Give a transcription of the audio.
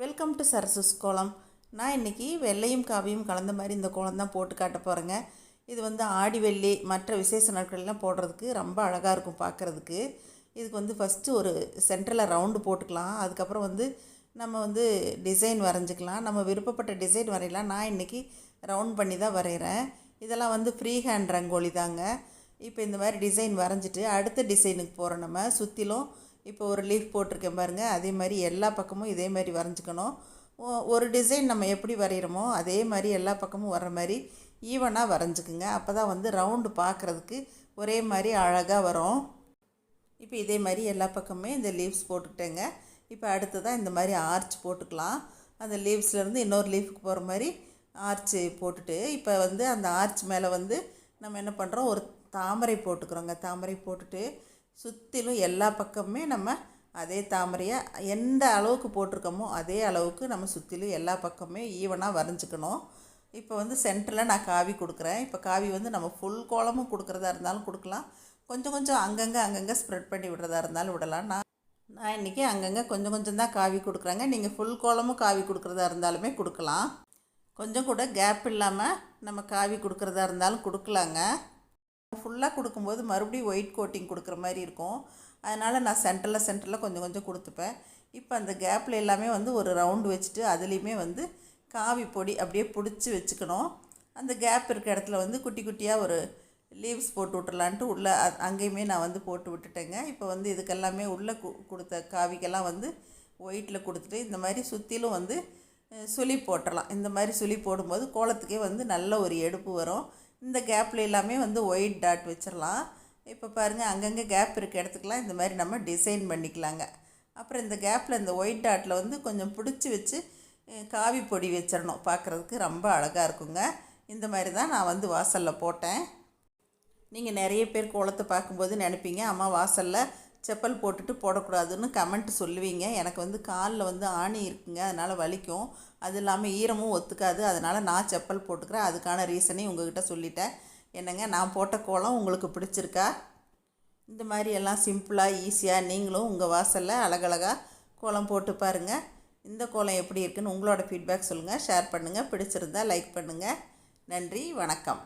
Welcome to சரசஸ் கோலம் நான் இன்றைக்கி வெள்ளையும் காவியும் கலந்த மாதிரி இந்த கோலம் தான் போட்டு காட்ட போகிறேங்க இது வந்து ஆடி வெள்ளி மற்ற விசேஷ நாட்கள்லாம் போடுறதுக்கு ரொம்ப அழகாக இருக்கும் பார்க்குறதுக்கு. இதுக்கு வந்து ஃபஸ்ட்டு ஒரு சென்டரில் ரவுண்டு போட்டுக்கலாம். அதுக்கப்புறம் வந்து நம்ம வந்து டிசைன் வரைஞ்சிக்கலாம். நம்ம விருப்பப்பட்ட டிசைன் வரையலாம். நான் இன்றைக்கி ரவுண்ட் பண்ணி தான் வரைகிறேன் இதெல்லாம் வந்து ஃப்ரீ ஹேண்ட் ரங்கோலி தாங்க. இப்போ இந்த மாதிரி டிசைன் வரைஞ்சிட்டு அடுத்த டிசைனுக்கு போகிறோம் நம்ம. சுற்றிலும் இப்போ ஒரு லீஃப் போட்டிருக்கேன் பாருங்கள் அதே மாதிரி எல்லா பக்கமும் இதே மாதிரி வரைஞ்சிக்கணும். ஒரு டிசைன் நம்ம எப்படி வரைகிறோமோ அதே மாதிரி எல்லா பக்கமும் வர்ற மாதிரி ஈவனாக வரைஞ்சிக்குங்க. அப்போ தான் வந்து ரவுண்டு பார்க்குறதுக்கு ஒரே மாதிரி அழகாக வரும். இப்போ இதே மாதிரி எல்லா பக்கமே இந்த லீவ்ஸ் போட்டுக்கிட்டேங்க. இப்போ அடுத்ததாக இந்த மாதிரி ஆர்ச் போட்டுக்கலாம். அந்த லீவ்ஸ்லேருந்து இன்னொரு லீஃப்க்கு போகிற மாதிரி ஆர்ச் போட்டுட்டு இப்போ வந்து அந்த ஆர்ச் மேலே வந்து நம்ம என்ன பண்ணுறோம் ஒரு தாமரை போட்டுக்கிறோங்க. தாமரை போட்டுட்டு சுற்றிலும் எல்லா பக்கமுமே நம்ம அதே தாமரையை எந்த அளவுக்கு போட்டிருக்கோமோ அதே அளவுக்கு நம்ம சுற்றிலும் எல்லா பக்கமே ஈவனாக வரைஞ்சிக்கணும். இப்போ வந்து சென்டரில் நான் காவி கொடுக்குறேன். இப்போ காவி வந்து நம்ம ஃபுல் கோலமும் கொடுக்குறதா இருந்தாலும் கொடுக்கலாம். கொஞ்சம் கொஞ்சம் அங்கங்கே அங்கங்கே ஸ்ப்ரெட் பண்ணி விடுறதா இருந்தாலும் விடலாம். நான் நான் இன்றைக்கி அங்கங்கே கொஞ்சம் கொஞ்சம் தான் காவி கொடுக்குறேங்க. நீங்கள் ஃபுல் கோலமும் காவி கொடுக்குறதா இருந்தாலுமே கொடுக்கலாம். கொஞ்சம் கூட கேப் இல்லாமல் நம்ம காவி கொடுக்குறதா இருந்தாலும் கொடுக்கலாங்க. ஃபுல்லாக கொடுக்கும்போது மறுபடியும் ஒயிட் கோட்டிங் கொடுக்குற மாதிரி இருக்கும். அதனால் நான் சென்டரில் சென்டரில் கொஞ்சம் கொஞ்சம் கொடுத்துப்பேன். இப்போ அந்த கேப்பில் எல்லாமே வந்து ஒரு ரவுண்டு வச்சுட்டு அதுலேயுமே வந்து காவி பொடி அப்படியே பிடிச்சி வச்சுக்கணும். அந்த கேப் இருக்கிற இடத்துல வந்து குட்டி குட்டியாக ஒரு லீவ்ஸ் போட்டு விட்டுலான்ட்டு உள்ளே அங்கேயுமே நான் வந்து போட்டு விட்டுட்டேங்க. இப்போ வந்து இதுக்கெல்லாமே உள்ளே கு கொடுத்த காவிக்கெல்லாம் வந்து ஒயிட்டில் கொடுத்துட்டு இந்த மாதிரி சுற்றிலும் வந்து சுழி போட்டலாம் இந்த மாதிரி சுழி போடும்போது கோலத்துக்கே வந்து நல்ல ஒரு எடுப்பு வரும். இந்த கேப்பில் எல்லாமே வந்து ஒயிட் டாட் வச்சிடலாம் இப்போ பாருங்கள் அங்கங்கே கேப் இருக்க இடத்துக்குலாம் இந்த மாதிரி நம்ம டிசைன் பண்ணிக்கலாங்க. அப்புறம் இந்த கேப்பில் இந்த ஒயிட் டாட்டில் வந்து கொஞ்சம் பிடிச்சி வச்சு காவி பொடி வச்சிடணும் பார்க்குறதுக்கு ரொம்ப அழகாக இருக்குங்க. இந்த மாதிரி தான் நான் வந்து வாசலில் போட்டேன். நீங்கள் நிறைய பேர் கோலத்தை பார்க்கும்போது நினைப்பீங்க அம்மா வாசலில் செப்பல் போட்டுட்டு போடக்கூடாதுன்னு கமெண்ட் சொல்லுவீங்க. எனக்கு வந்து காலில் வந்து ஆணி இருக்குங்க. அதனால் வலிக்கும். அது இல்லாமல் ஈரமும் ஒத்துக்காது. அதனால் நான் செப்பல் போட்டுக்கிறேன். அதுக்கான ரீசனையும் உங்ககிட்ட சொல்லிட்டேன். என்னங்க நான் போட்ட கோலம் உங்களுக்கு பிடிச்சிருக்கா? இந்த மாதிரி எல்லாம் சிம்பிளாக ஈஸியாக நீங்களும் உங்கள் வாசலில் அழகழகாக கோலம் போட்டு பாருங்கள் இந்த கோலம் எப்படி இருக்குன்னு உங்களோட ஃபீட்பேக் சொல்லுங்கள் ஷேர் பண்ணுங்கள் பிடிச்சிருந்தா லைக் பண்ணுங்கள் நன்றி. வணக்கம்.